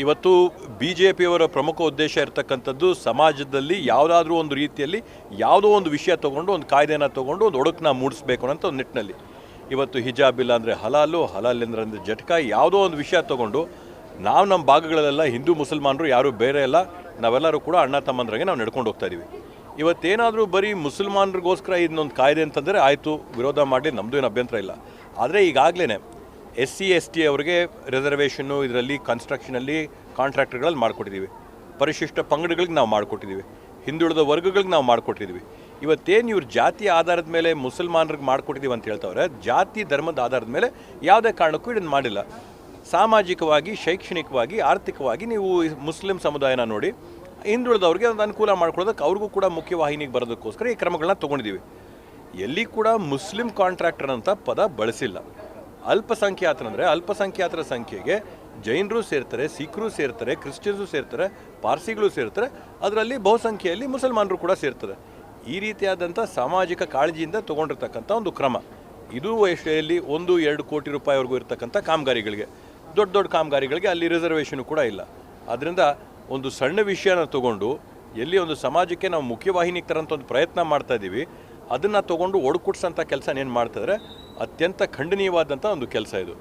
ಇವತ್ತು B J ಪಿಯವರ ಪ್ರಮುಖ ಉದ್ದೇಶ ಇರತಕ್ಕಂಥದ್ದು ಸಮಾಜದಲ್ಲಿ ಯಾವುದಾದ್ರೂ ಒಂದು ರೀತಿಯಲ್ಲಿ ಯಾವುದೋ ಒಂದು ವಿಷಯ ತೊಗೊಂಡು, ಒಂದು ಕಾಯ್ದೆನ ತೊಗೊಂಡು, ಒಂದು ಒಡಕನ್ನ ಮೂಡಿಸ್ಬೇಕು ಅಂತ ಒಂದು ನಿಟ್ಟಿನಲ್ಲಿ. ಇವತ್ತು ಹಿಜಾಬ್ ಇಲ್ಲ ಅಂದರೆ ಹಲಾಲು, ಹಲಾಲ್ ಅಂದ್ರೆ ಅಂದರೆ ಜಟಕ, ಯಾವುದೋ ಒಂದು ವಿಷಯ ತೊಗೊಂಡು ನಾವು ನಮ್ಮ ಭಾಗಗಳಲ್ಲೆಲ್ಲ ಹಿಂದೂ ಮುಸಲ್ಮಾನರು ಯಾರೂ ಬೇರೆ ಇಲ್ಲ, ನಾವೆಲ್ಲರೂ ಕೂಡ ಅಣ್ಣ ತಮ್ಮಂದ್ರಾಗೆ ನಾವು ನಡ್ಕೊಂಡು ಹೋಗ್ತಾ ಇದ್ದೀವಿ ಇವತ್ತೇನಾದರೂ ಬರೀ ಮುಸಲ್ಮಾನರಿಗೋಸ್ಕರ ಇದನ್ನೊಂದು ಕಾಯ್ದೆ ಅಂತಂದರೆ ಆಯಿತು, ವಿರೋಧ ಮಾಡಲಿ ನಮ್ಮದು ಅಭ್ಯಂತರ ಇಲ್ಲ. ಆದರೆ ಈಗಾಗಲೇ ಎಸ್ ಸಿ ಎಸ್ ಟಿ ಅವರಿಗೆ ರಿಸರ್ವೇಷನ್ನು ಇದರಲ್ಲಿ ಕನ್ಸ್ಟ್ರಕ್ಷನಲ್ಲಿ ಕಾಂಟ್ರಾಕ್ಟರ್ಗಳಲ್ಲಿ ಮಾಡಿಕೊಟ್ಟಿದ್ದೀವಿ ಪರಿಶಿಷ್ಟ ಪಂಗಡಗಳಿಗೆ ನಾವು ಮಾಡಿಕೊಟ್ಟಿದ್ದೀವಿ ಹಿಂದುಳಿದ ವರ್ಗಗಳಿಗೆ ನಾವು ಮಾಡಿಕೊಟ್ಟಿದ್ದೀವಿ ಇವತ್ತೇನು ಇವ್ರ ಜಾತಿ ಆಧಾರದ ಮೇಲೆ ಮುಸಲ್ಮಾನರಿಗೆ ಮಾಡಿಕೊಟ್ಟಿದ್ದೀವಿ ಅಂತ ಹೇಳ್ತಾವ್ರೆ, ಜಾತಿ ಧರ್ಮದ ಆಧಾರದ ಮೇಲೆ ಯಾವುದೇ ಕಾರಣಕ್ಕೂ ಇದನ್ನು ಮಾಡಿಲ್ಲ. ಸಾಮಾಜಿಕವಾಗಿ, ಶೈಕ್ಷಣಿಕವಾಗಿ, ಆರ್ಥಿಕವಾಗಿ ನೀವು ಮುಸ್ಲಿಂ ಸಮುದಾಯನ ನೋಡಿ, ಹಿಂದುಳಿದವ್ರಿಗೆ ಒಂದು ಅನುಕೂಲ ಮಾಡ್ಕೊಳ್ಳೋದಕ್ಕೆ ಅವ್ರಿಗೂ ಕೂಡ ಮುಖ್ಯವಾಹಿನಿಗೆ ಬರೋದಕ್ಕೋಸ್ಕರ ಈ ಕ್ರಮಗಳನ್ನ ತೊಗೊಂಡಿದ್ದೀವಿ ಎಲ್ಲಿ ಕೂಡ ಮುಸ್ಲಿಂ ಕಾಂಟ್ರಾಕ್ಟರ್ ಅಂತ ಪದ ಬಳಸಿಲ್ಲ. ಅಲ್ಪಸಂಖ್ಯಾತರಂದರೆ ಅಲ್ಪಸಂಖ್ಯಾತರ ಸಂಖ್ಯೆಗೆ ಜೈನರು ಸೇರ್ತಾರೆ, ಸಿಖ್ರು ಸೇರ್ತಾರೆ, ಕ್ರಿಶ್ಚಿಯನ್ಸು ಸೇರ್ತಾರೆ, ಪಾರ್ಸಿಗಳು ಸೇರ್ತಾರೆ, ಅದರಲ್ಲಿ ಬಹುಸಂಖ್ಯೆಯಲ್ಲಿ ಮುಸಲ್ಮಾನರು ಕೂಡ ಸೇರ್ತದೆ. ಈ ರೀತಿಯಾದಂಥ ಸಾಮಾಜಿಕ ಕಾಳಜಿಯಿಂದ ತೊಗೊಂಡಿರ್ತಕ್ಕಂಥ ಒಂದು ಕ್ರಮ. ಇದು ಎಷ್ಟೆಯಲ್ಲಿ ಒಂದು, ಎರಡು ಕೋಟಿ ರೂಪಾಯಿವರೆಗೂ ಇರತಕ್ಕಂಥ ಕಾಮಗಾರಿಗಳಿಗೆ. ದೊಡ್ಡ ದೊಡ್ಡ ಕಾಮಗಾರಿಗಳಿಗೆ ಅಲ್ಲಿ ರಿಸರ್ವೇಷನ್ ಕೂಡ ಇಲ್ಲ. ಅದರಿಂದ ಒಂದು ಸಣ್ಣ ವಿಷಯನ ತಗೊಂಡು ಎಲ್ಲಿ ಒಂದು ಸಮಾಜಕ್ಕೆ ನಾವು ಮುಖ್ಯವಾಹಿನಿಗೆ ತರಂಥ ಒಂದು ಪ್ರಯತ್ನ ಮಾಡ್ತಾ ಇದ್ದೀವಿ, ಅದನ್ನು ತಗೊಂಡು ಒಡ್ಕುಟ್ಸೋಂಥ ಕೆಲಸ ಏನು ಮಾಡ್ತಿದ್ರೆ ಅತ್ಯಂತ ಖಂಡನೀಯವಾದಂಥ ಒಂದು ಕೆಲಸ ಇದು.